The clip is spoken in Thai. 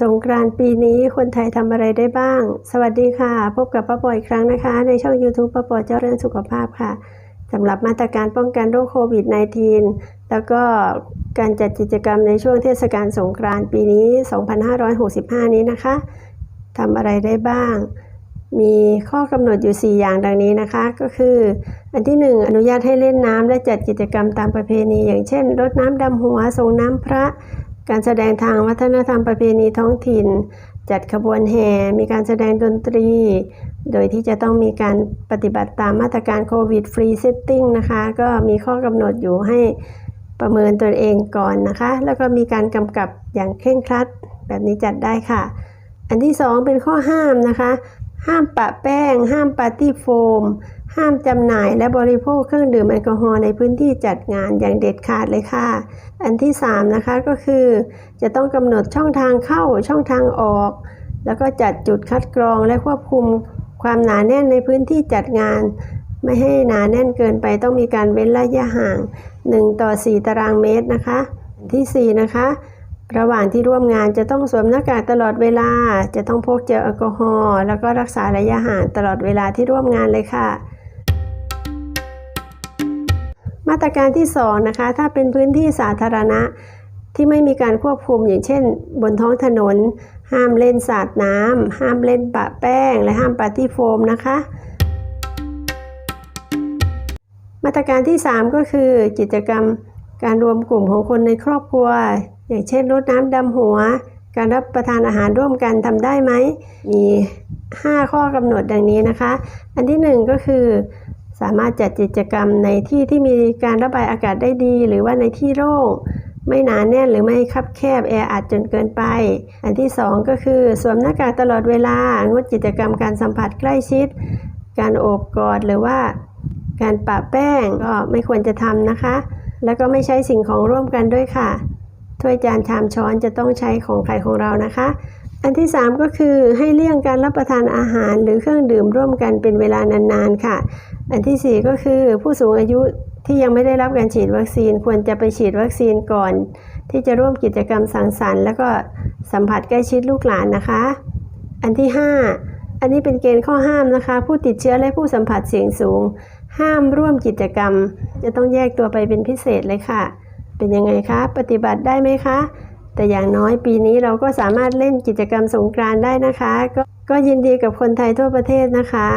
สงกรานต์ปีนี้คนไทยทำอะไรได้บ้าง สวัสดีค่ะ พบกับป้าปอยอีกครั้งนะคะ ในช่อง YouTube ป้าปอยเจ้าเรื่องสุขภาพค่ะสำหรับมาตรการป้องกันโรคโควิด -19 แล้วก็การจัดกิจกรรมในช่วงเทศกาลสงกรานต์ปีนี้ 2565 นี้นะคะทำอะไรได้บ้าง มีข้อกำหนดอยู่ 4 อย่างดังนี้นะคะ ก็คือ อันที่ 1 อนุญาตให้เล่นน้ำและจัดกิจกรรมตามประเพณี อย่างเช่นรดน้ำดำหัวส่งน้ำพระ การแสดงทางวัฒนธรรมประเพณีท้องถิ่น จัดขบวนแห่ มีการแสดงดนตรี โดยที่จะต้องมีการปฏิบัติตามมาตรการโควิดฟรีเซตติ้งนะคะ ก็มีข้อกำหนดอยู่ให้ประเมินตนเองก่อนนะคะ แล้วก็มีการกำกับอย่างเคร่งครัด แบบนี้จัดได้ค่ะ อันที่สองเป็นข้อห้ามนะคะ ห้ามปะแป้ง ห้ามปาร์ตี้โฟม ห้ามจำหน่ายและบริโภคเครื่องดื่มแอลกอฮอล์ในพื้นที่จัดงานอย่างเด็ดขาดเลยค่ะ อันที่ 3 นะคะก็คือ จะต้องกำหนดช่องทางเข้าช่องทางออก แล้วก็จัดจุดคัดกรองและควบคุมความหนาแน่นในพื้นที่จัดงาน ไม่ให้หนาแน่นเกินไปต้องมีการเว้นระยะห่าง 1 ต่อ 4 ตารางเมตรนะคะ ทีสี่4 นะคะ ระหว่างที่ร่วมงานจะต้องสวมหน้ากากตลอดเวลา จะต้องพกเจลแอลกอฮอล์แล้วก็รักษาระยะห่างตลอดเวลาที่ร่วมงานเลยค่ะ มาตรการที่ 2 นะคะ ถ้าเป็นพื้นที่สาธารณะที่ไม่มีการควบคุมอย่างเช่น บนท้องถนน ห้ามเล่นสาดน้ำห้ามเล่นปะแป้ง และห้ามปาร์ตี้โฟมนะคะมาตรการที่ 3 ก็คือกิจกรรมการรวมกลุ่มของคนในครอบครัว อย่างเช่นรดน้ำดำหัว การรับประทานอาหารร่วมกันทำได้ไหม มี 5 ข้อกำหนดดังนี้นะคะ อันที่ 1 ก็คือ สามารถจัดกิจกรรมในที่ที่มีการระบายอากาศได้ดี หรือว่าในที่โล่งไม่หนาแน่นหรือไม่คับแคบแออัดจนเกินไป อันที่ 2 ก็คือสวมหน้ากากตลอดเวลา งดกิจกรรมการสัมผัสใกล้ชิด การโอบกอดหรือว่าการปะแป้งก็ไม่ควรจะทำนะคะ แล้วก็ไม่ใช้สิ่งของร่วมกันด้วยค่ะ ถ้วยจานชามช้อนจะต้องใช้ของใครของเรานะคะ อันที่ 3 ก็คือให้เลี่ยงการรับประทานอาหารหรือเครื่องดื่มร่วมกันเป็นเวลานานๆค่ะ อันทีสี่ 4 ก็คือผู้สูงอายุที่ยังไม่ได้รับการฉีดวัคซีนควรจะไปฉีดวัคซีนก่อน ที่จะร่วมกิจกรรมสังสรรค์ แล้วก็สัมผัสใกล้ชิดลูกหลานนะคะ อันที่ 5 อันนี้เป็นเกณฑ์ข้อห้ามนะคะ ผู้ติดเชื้อและผู้สัมผัสเสี่ยงสูง ห้ามร่วมกิจกรรม จะต้องแยกตัวไปเป็นพิเศษเลยค่ะ เป็นยังไงคะ ปฏิบัติได้ไหมคะ แต่อย่างน้อยปีนี้เราก็สามารถเล่นกิจกรรมสงกรานได้นะคะกก็ยินดีกับคนไทยทั่วประเทศนะคะ